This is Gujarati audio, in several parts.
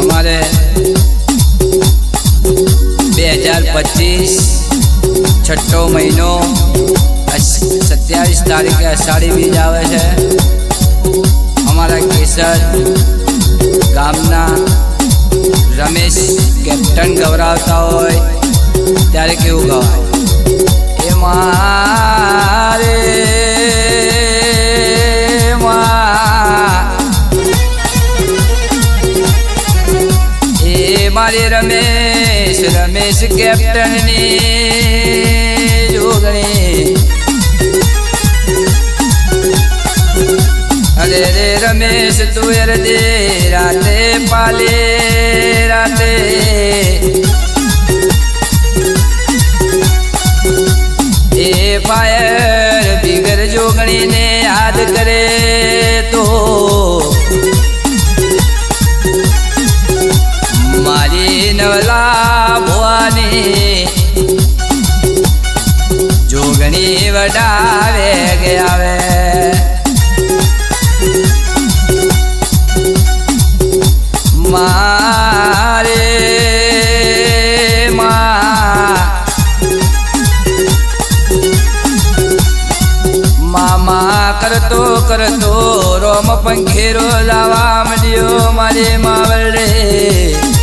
અમારે બે હજાર પચીસ છઠ્ઠો મહિનો સત્યાવીસ તારીખે અષાઢી બીજ આવે છે. અમારા કેસર ગામના રમેશ કેપ્ટન ગવરાવતા હોય ત્યારે કેવું ગવાય? એ મારે એ મારી રમેશ રમેશ કેપ્ટનની જોગણી અરે રે રમેશ તું યાર દે રાતે પાલે રાતે એ ફાયર બિગર જોગણીને યાદ કરે જોગણી વડાવે કે આવે? મારે મામા કરતો કરતો રોમ પંખેરો લાવા મળ્યો મારે માવડે ખિયા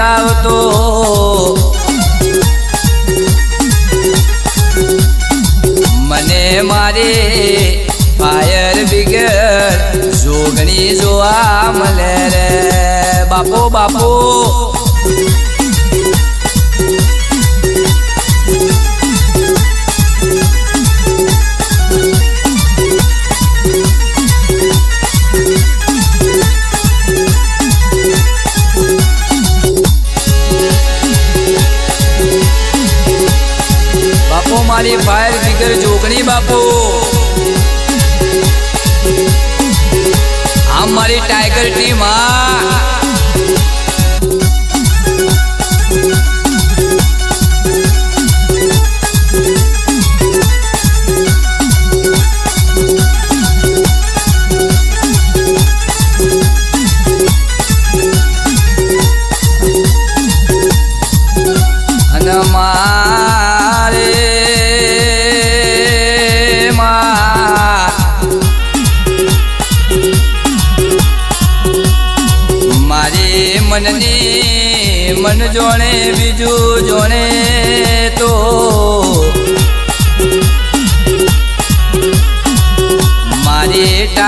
જાવ તો મને મારે ફાયર બિગર જોગણી જોવા મળે રે. બાપો બાપો.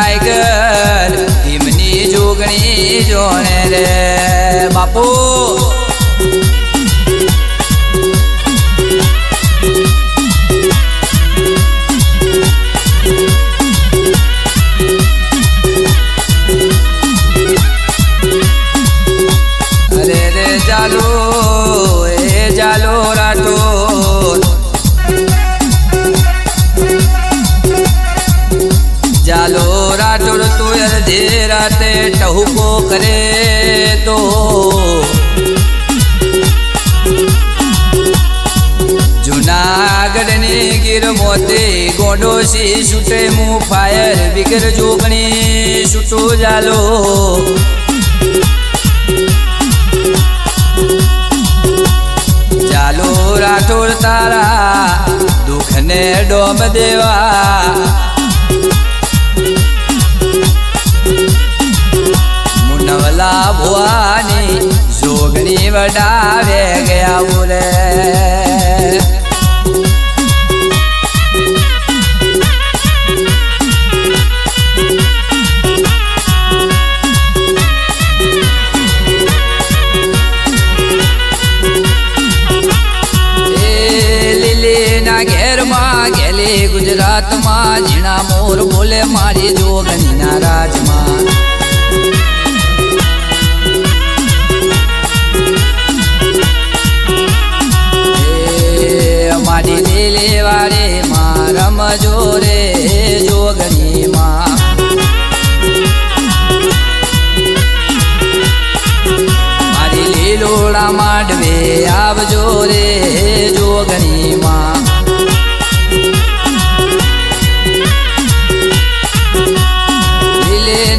મારી ટાઈગર ટીમની જોગણી જોણે રે બાપુ. ટહુકો કરે તો જુનાગઢની ગીર મોતે ગોડોસી છૂટે મું ફાયર બિગર જોગણી છૂટો જાલો ચાલો રાઠોડ તારા દુઃખને ડોબ દેવા મુનવલા ભુવાની જોગણી વડાવે ગયા બોલે. મારી માંડવે આવજો રે જોગણીમાં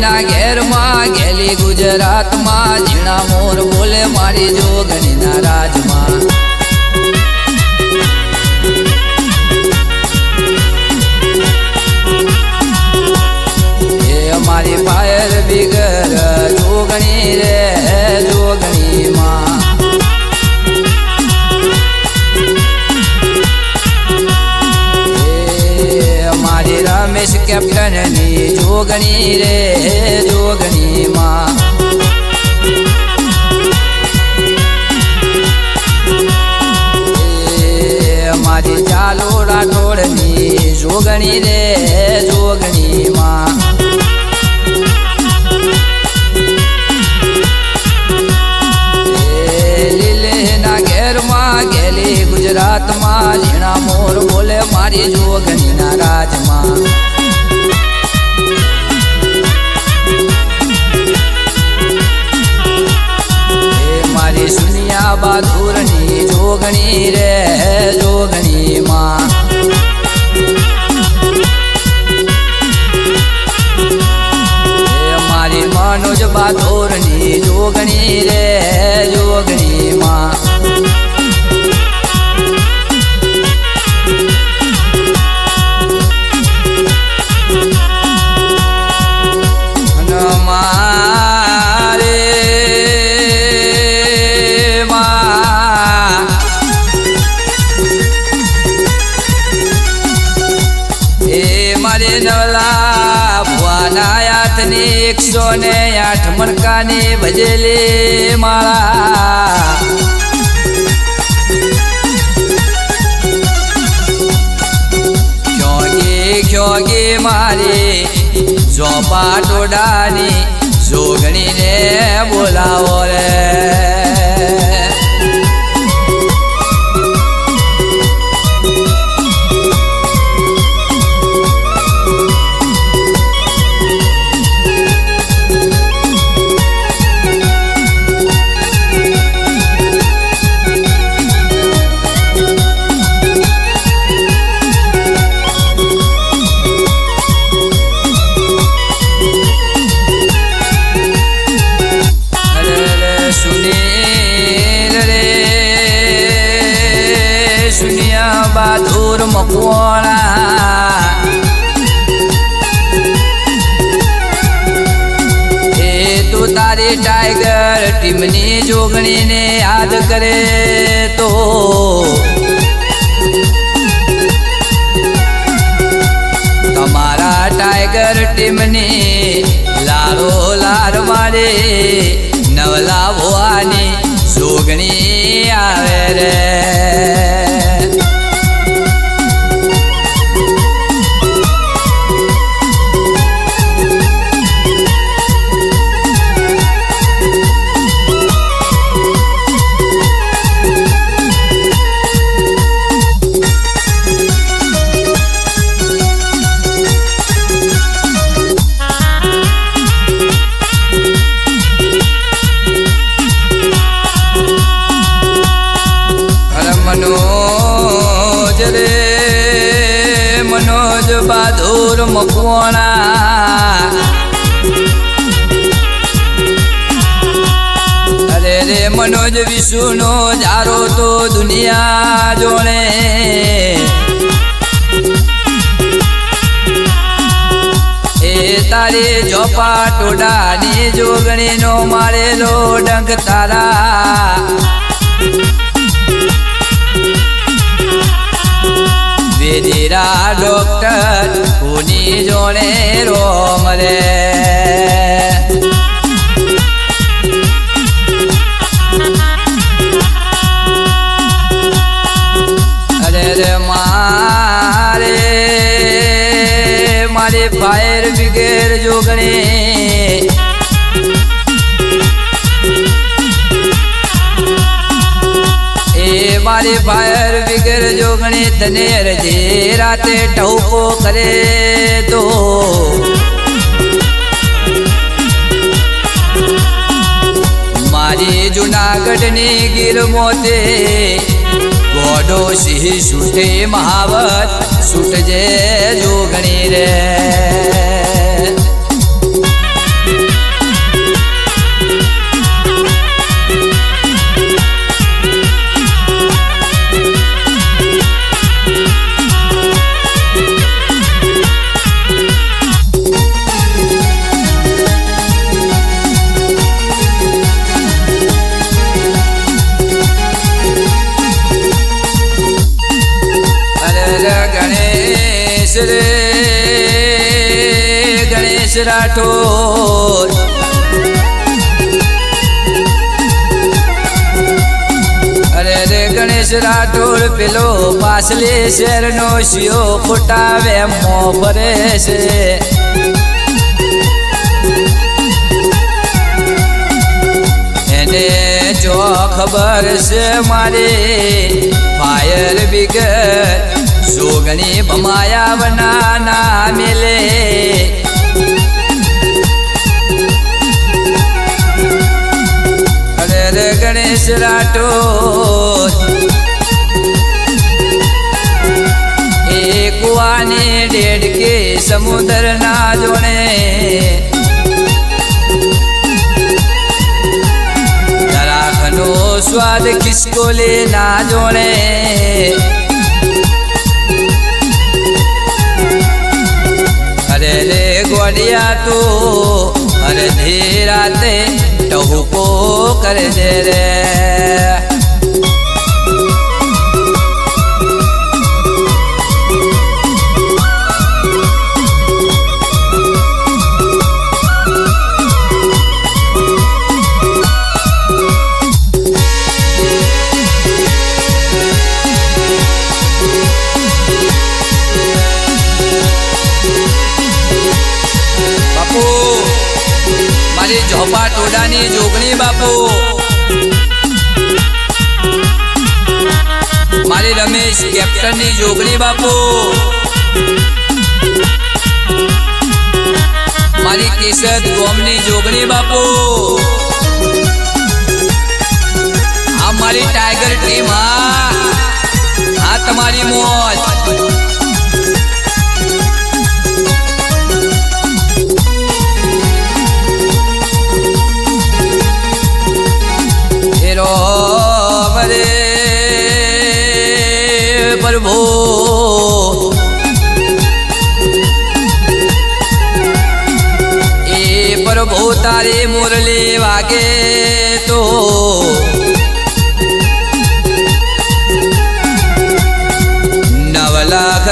ના ઘેરમાં ગેલી ગુજરાતમાં ઝીણા મોર બોલે મારી જોગણીના રમેશ કેપ્ટનની જોગણી રે જોગણીમાં માં મારી ચાલો રાઠોડની જોગણી રે જોગણીમાં માં ગુજરાતમાં ઝીણા મોર બોલે મારી જોગણીના રાજમાં મારે નવલા ભુવાના હાથની એકસો ને આઠ મણકાની ભજેલી માળા. ક્યોગી ક્યોગી મારી ચોપા ટોડાની જોગણીને બોલાવો રે? ટાઈગર ટીમની લારો લાર મારે નવલા ભુવાની જોગણી આવે રે. વિશુનો જારો તો દુનિયા જોણે એ તારી ચોપા ટોડાની જોગણીનો મારેલો ડંક તારા. વેદીરા ડોક્ટર કોની જોડે રોમ રે? મારી ફાયર વિગર જોગણી તને રજે રાતે ટહુકો કરે તો. મારી જુનાગઢની ગીર મોતે ગોડો સિંહ સુટે મહાવત સુટજે જોગણી રે. ગણેશ રે ગણેશ રાઠોડ. અરે રે ગણેશ રાઠોડ, પેલો પાછલે શેરનો શિયો ફૂટાવે મો ભરે છે. એને જો ખબર છે મારે, ફાયર બિગર સોગણી ભમાયા બનાના મેલે અરે રે ગણેશ રાઠોડ એ કુવાની ડેડકે સમુદ્ર ના જોણે દરાખનો સ્વાદ ખિસકોલે ના જોણે રે તું અને ધીરા તે ટહુકો કરે દે રે. કેપ્ટનની જોગણી બાપુ. મારી કેસદ ગોમની જોગણી બાપુ. આ મારી ટાઈગર ટીમ હા, તમારી મોજ.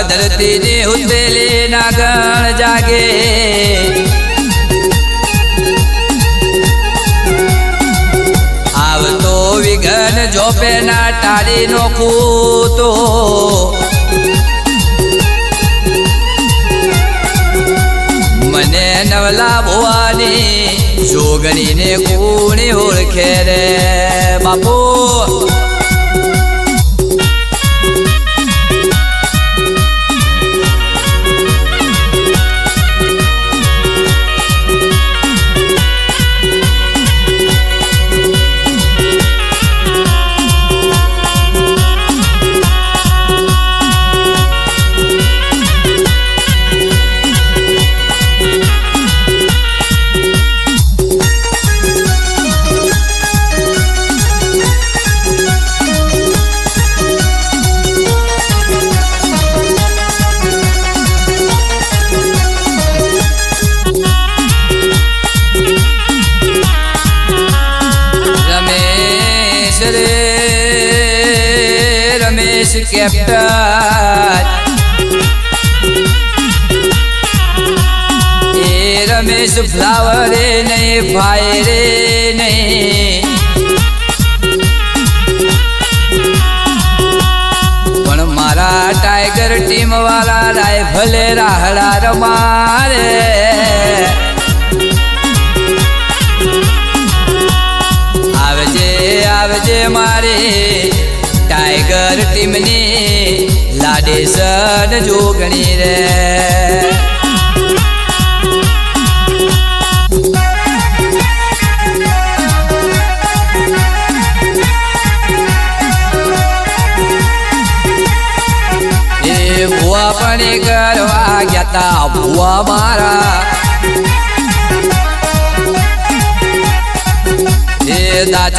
ધરતી ને ઉતેલે નાગણ જાગે આવતો વિઘન જોપે ના ટાળી નો કૂતો મને નવલા ભુવાની જોગણીને કોણે ઓળખે રે બાપુ રે રમેશ કેપ્ટન એ રમેશ ફ્લાવર નહીં ફાયરે નહીં પણ મારા ટાઈગર ટીમ વાળા રાયફલ રાહડા રમારે ટાઈગર લાડે સદ જોગણી રે.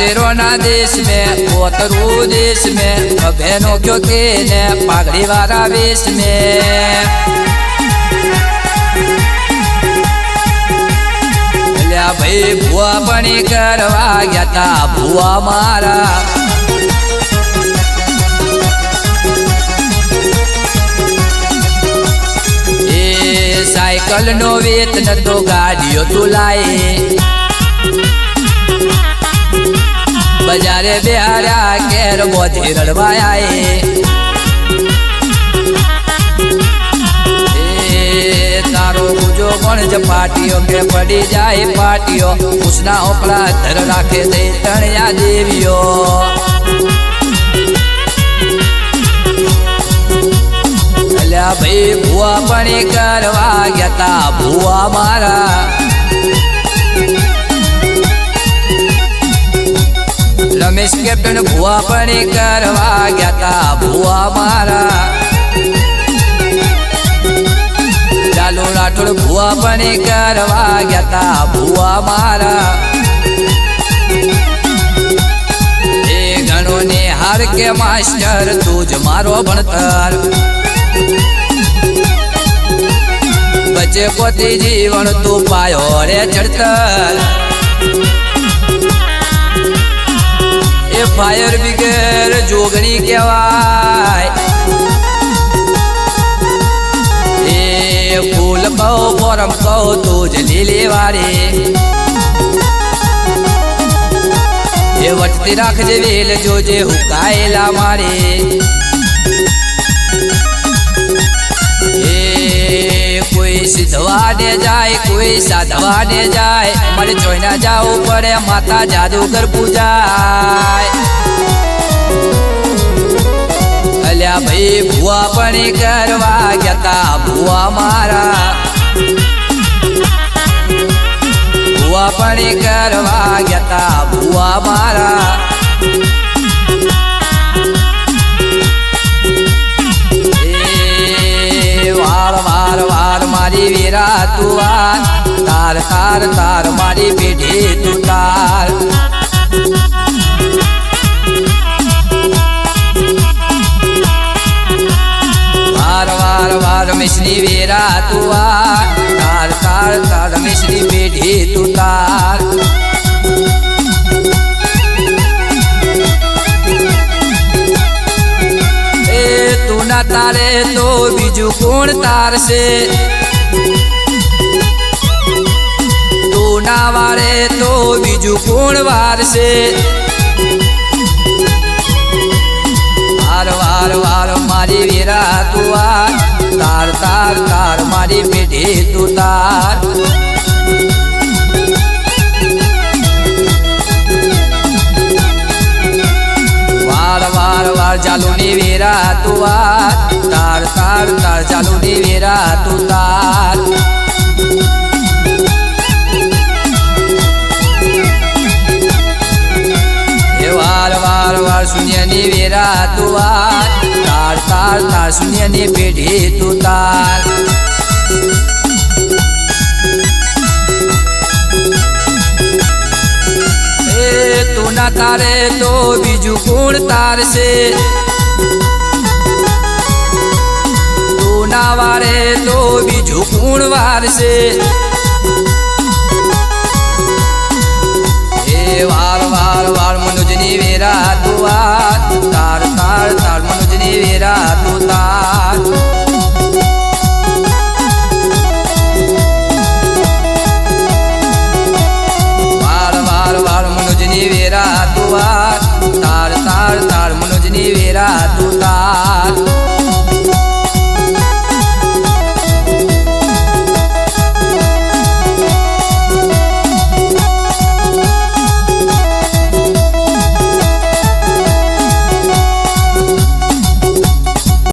દાચેરો ના દેશ में પોતરું દેશ में બહેનો ક્યો કે ને પાઘડી વાળા વેશ में અલ્યા ભાઈ ભુવા પણ કરવા ગયા તા ભુવા મારા એ સાયકલ નો વેત નતો ગાડીઓ તુલાય બજારે બેહાર્યા કેર બોધી રડવાયા એ તારો ગુજો પણ જ પાટીઓ કે પડી જાય પાટીઓ ઉસના ઓપડા ધર રાખે દે તણ્યા દેવીઓ અલ્યા ભાઈ ભુવા પણ કરવા ગયા તા ભુવા મારા રમેશ કેપ્ટન ભુવા પણ કરવા ગયા તા ભૂવા મારા. ચાલુ રાઠોડ ભુવા પણ કરવા ગયા તા ભૂવા મારા. એ ગણો ને હાર કે માસ્ટર, તું જ મારો ભણતર. બચે પોતી જીવન તું પાયો રે ચડતર. ફાયર બ્રિગેડ જોગણી કહેવાય એ ફૂલ કહો ફોરમ કહો તું જ લીલી વાળી એ વટતી રાખજે વેલ જોજે હુકાયેલા મારે એ કોઈ સિદ્ધવાડે જાય કોઈ સાધવાડે જાય મારે જોઈના જાવું પડે માતા જાદુગર પૂજાય અલ્યા ભાઈ, ભુવા પણ કરવા ગયા તા, ભુવા મારા. ભુવા પણ કરવા ગયા તા, ભુવા મારા. એ વાર વાર વાર મારી વીરા તું વાર તાર તાર તાર મારી પેઢી તું તાર. વાર વાર મિશ્રી વીરા તું વાર તાર તાર તાર મિશ્રી પેઢી તું તાર એ તું ના તારે તો બીજું કોણ તારશે તું ના વારે તો બીજું કોણ વારશે વાર વાર વાર મારી વીરા તું વાર તાર તાર તાર, મારી પેઢી તું તાર. વાર વાર વાર ચાલુની વેરા તું વાર તાર તાર તાર ચાલુની વેરા તું તાર. વાર વાર વાર શૂન્યની વેરા તું વાર તાર તાર શૂન્યની પેઢી તું તાર તું ના તારે તો બીજું કોણ તારશે? તું ના વારે તો બીજું કોણ વારશે?